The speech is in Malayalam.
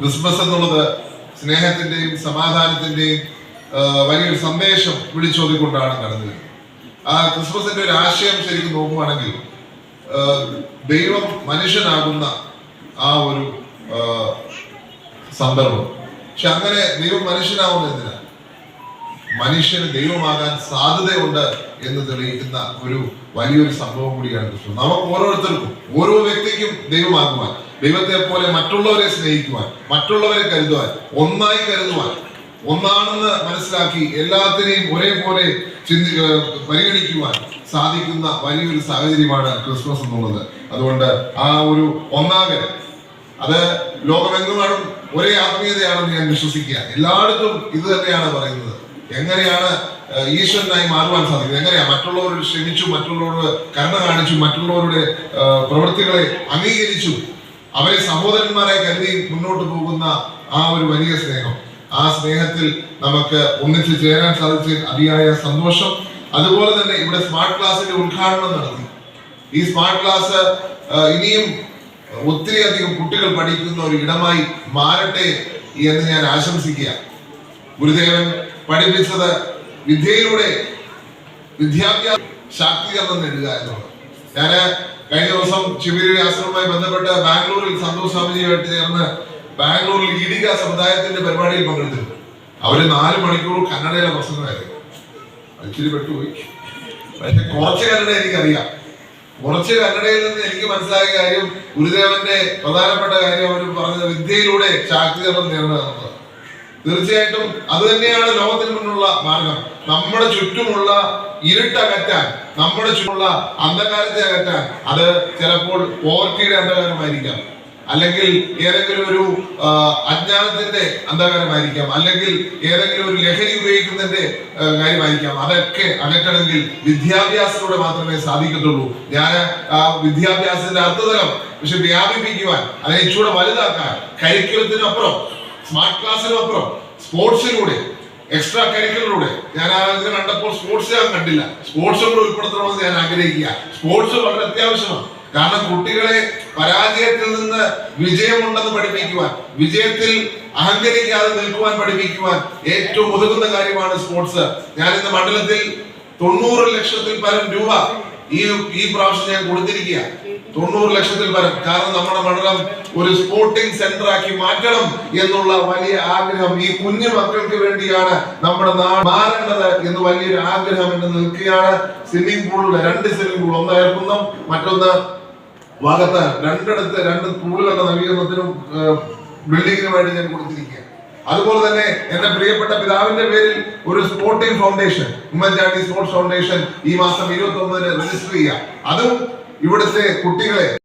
ക്രിസ്മസ് എന്നുള്ളത് സ്നേഹത്തിന്റെയും സമാധാനത്തിന്റെയും വലിയൊരു സന്ദേശം വിളിച്ചോതിക്കൊണ്ടാണ് നടന്നത്. ആ ക്രിസ്മസിന്റെ ഒരു ആശയം ശരിക്കും നോക്കുകയാണെങ്കിൽ ദൈവം മനുഷ്യനാകുന്ന ആ ഒരു സന്ദർഭം. പക്ഷെ അങ്ങനെ ദൈവം മനുഷ്യനാവുന്ന എന്തിനാ മനുഷ്യന് ദൈവമാകാൻ സാധ്യതയുണ്ട് എന്ന് തെളിയിക്കുന്ന ഒരു വലിയൊരു സംഭവം കൂടിയാണ് ക്രിസ്തു. നമുക്ക് ഓരോരുത്തർക്കും ഓരോ വ്യക്തിക്കും ദൈവമാകുവാൻ ദൈവത്തെ പോലെ മറ്റുള്ളവരെ സ്നേഹിക്കുവാൻ മറ്റുള്ളവരെ കരുതുവാൻ ഒന്നായി കരുതുവാൻ ഒന്നാണെന്ന് മനസ്സിലാക്കി എല്ലാത്തിനെയും ഒരേപോലെ ചിന്തി പരിഗണിക്കുവാൻ സാധിക്കുന്ന വലിയൊരു സാഹചര്യമാണ് ക്രിസ്മസ് എന്നുള്ളത്. അതുകൊണ്ട് ആ ഒരു ഒന്നാകൽ അത് ലോകമെങ്ങുമാണ് ഒരേ ആത്മീയതയാണെന്ന് ഞാൻ വിശ്വസിക്കുക എല്ലായിടത്തും ഇത് തന്നെയാണ് പറയുന്നത്. എങ്ങനെയാണ് ഈശ്വരനായി മാറുവാൻ സാധിക്കുന്നത്? എങ്ങനെയാ മറ്റുള്ളവരോട് ക്ഷമിച്ചു മറ്റുള്ളവരോട് കരുണ കാണിച്ചു മറ്റുള്ളവരുടെ പ്രവൃത്തികളെ അംഗീകരിച്ചു? അവരെ സഹോദരന്മാരായി കരുതി മുന്നോട്ട് പോകുന്ന ആ ഒരു വലിയ സ്നേഹം. ആ സ്നേഹത്തിൽ നമുക്ക് ഒന്നിച്ചു ചേരാൻ സാധിച്ചതിൽ അതിയായ സന്തോഷം. അതുപോലെ തന്നെ ഇവിടെ സ്മാർട്ട് ക്ലാസിന്റെ ഉദ്ഘാടനം നടത്തി. ഈ സ്മാർട്ട് ക്ലാസ് ഇനിയും ഒത്തിരി അധികം കുട്ടികൾ പഠിക്കുന്ന ഒരു ഇടമായി മാറട്ടെ എന്ന് ഞാൻ ആശംസിക്കുക ഗുരുദേവൻ പഠിപ്പിച്ചത് വിദ്യയിലൂടെ വിദ്യാഭ്യാസ ശാക്തീകരണം നേടുക എന്നുള്ളത്. ഞാൻ കഴിഞ്ഞ ദിവസം ശിവഗിരി ആശ്രമവുമായി ബന്ധപ്പെട്ട് ബാംഗ്ലൂരിൽ സന്തോഷ് സ്വാമിജിയുമായിട്ട് ചേർന്ന് ബാംഗ്ലൂരിൽ ഈഡിക സമുദായത്തിന്റെ പരിപാടിയിൽ പങ്കെടുത്തിരുന്നു. അവർ നാല് മണിക്കൂർ കന്നഡയിലെ പ്രസംഗമായിരുന്നു ഇച്ചിരി പെട്ടുപോയി. പക്ഷെ കുറച്ച് കന്നഡ എനിക്കറിയാം. കുറച്ച് കന്നഡയിൽ നിന്ന് എനിക്ക് മനസ്സിലായ കാര്യം ഗുരുദേവന്റെ പ്രധാനപ്പെട്ട കാര്യം അവർ പറഞ്ഞത് വിദ്യയിലൂടെ ശാക്തീകരണം നേടുക എന്നുള്ളത് തീർച്ചയായിട്ടും അത് തന്നെയാണ് ലോകത്തിന് മുന്നുള്ള മാർഗം. നമ്മുടെ ചുറ്റുമുള്ള ഇരുട്ടകറ്റാൻ നമ്മുടെ ചുറ്റുമുള്ള അന്ധകാരത്തെ അകറ്റാൻ അത് ചിലപ്പോൾ പോവർട്ടിയുടെ അന്ധകാരമായിരിക്കാം. അല്ലെങ്കിൽ ഏതെങ്കിലും ഒരു അജ്ഞാനത്തിന്റെ അന്ധകാരമായിരിക്കാം. അല്ലെങ്കിൽ ഏതെങ്കിലും ഒരു ലഹരി ഉപയോഗിക്കുന്നതിന്റെ കാര്യമായിരിക്കാം. അതൊക്കെ അകറ്റണമെങ്കിൽ വിദ്യാഭ്യാസത്തിലൂടെ മാത്രമേ സാധിക്കത്തുള്ളൂ. ഞാൻ ആ വിദ്യാഭ്യാസത്തിന്റെ അർത്ഥതലം പക്ഷെ വ്യാപിപ്പിക്കുവാൻ അതിനെ ഇച്ചൂടെ വലുതാക്കാൻ കരിക്കുലത്തിനപ്പുറം സ്മാർട്ട് ക്ലാസ്സിനപ്പുറം സ്പോർട്സിലൂടെ എക്സ്ട്രാ കരിക്കുലറിലൂടെ ഞാൻ ആ ഇത് കണ്ടപ്പോൾ സ്പോർട്സ് ഞാൻ കണ്ടില്ല. സ്പോർട്സ് കൂടെ ഉൾപ്പെടുത്തണമെന്ന് ഞാൻ ആഗ്രഹിക്കുക. സ്പോർട്സ് വളരെ അത്യാവശ്യമാണ്. കാരണം കുട്ടികളെ പരാജയത്തിൽ നിന്ന് വിജയമുണ്ടെന്ന് പഠിപ്പിക്കുവാൻ വിജയത്തിൽ അഹങ്കരിക്കാതെ നിൽക്കുവാൻ പഠിപ്പിക്കുവാൻ ഏറ്റവും ഉതകുന്ന കാര്യമാണ് സ്പോർട്സ് ഞാൻ ഇന്ന് മണ്ഡലത്തിൽ തൊണ്ണൂറ് ലക്ഷത്തിൽ പരം രൂപ ഈ ഈ പ്രാവശ്യം ഞാൻ കൊടുത്തിരിക്കുക തൊണ്ണൂറ് ലക്ഷത്തിൽ വരും. കാരണം നമ്മുടെ മണ്ഡലം ഒരു സ്പോർട്ടിംഗ് സെന്റർ ആക്കി മാറ്റണം എന്നുള്ള വലിയ ആഗ്രഹം ഈ കുഞ്ഞു മക്കൾക്ക് വേണ്ടിയാണ് നമ്മുടെ മാറേണ്ടത് എന്ന് വലിയൊരു ആഗ്രഹം എന്ന് നിൽക്കുകയാണ്. സ്വിമ്മിംഗ് പൂളിലെ രണ്ട് സ്വിമ്മിംഗ് പൂൾ ഒന്ന് ഏർക്കുന്നം മറ്റൊന്ന് ഭാഗത്ത് രണ്ടിടത്ത് രണ്ട് പൂളുകളുടെ നവീകരണത്തിനും വേണ്ടി ഞാൻ കൊടുത്തിരിക്കുക അതുപോലെ തന്നെ എന്റെ പ്രിയപ്പെട്ട പിതാവിന്റെ പേരിൽ ഒരു sporting foundation Oommen Chandy sports foundation ഈ മാസം ഇരുപത്തി ഒമ്പതിന് രജിസ്റ്റർ ചെയ്യുക. അതും ഇവിടുത്തെ കുട്ടികളെ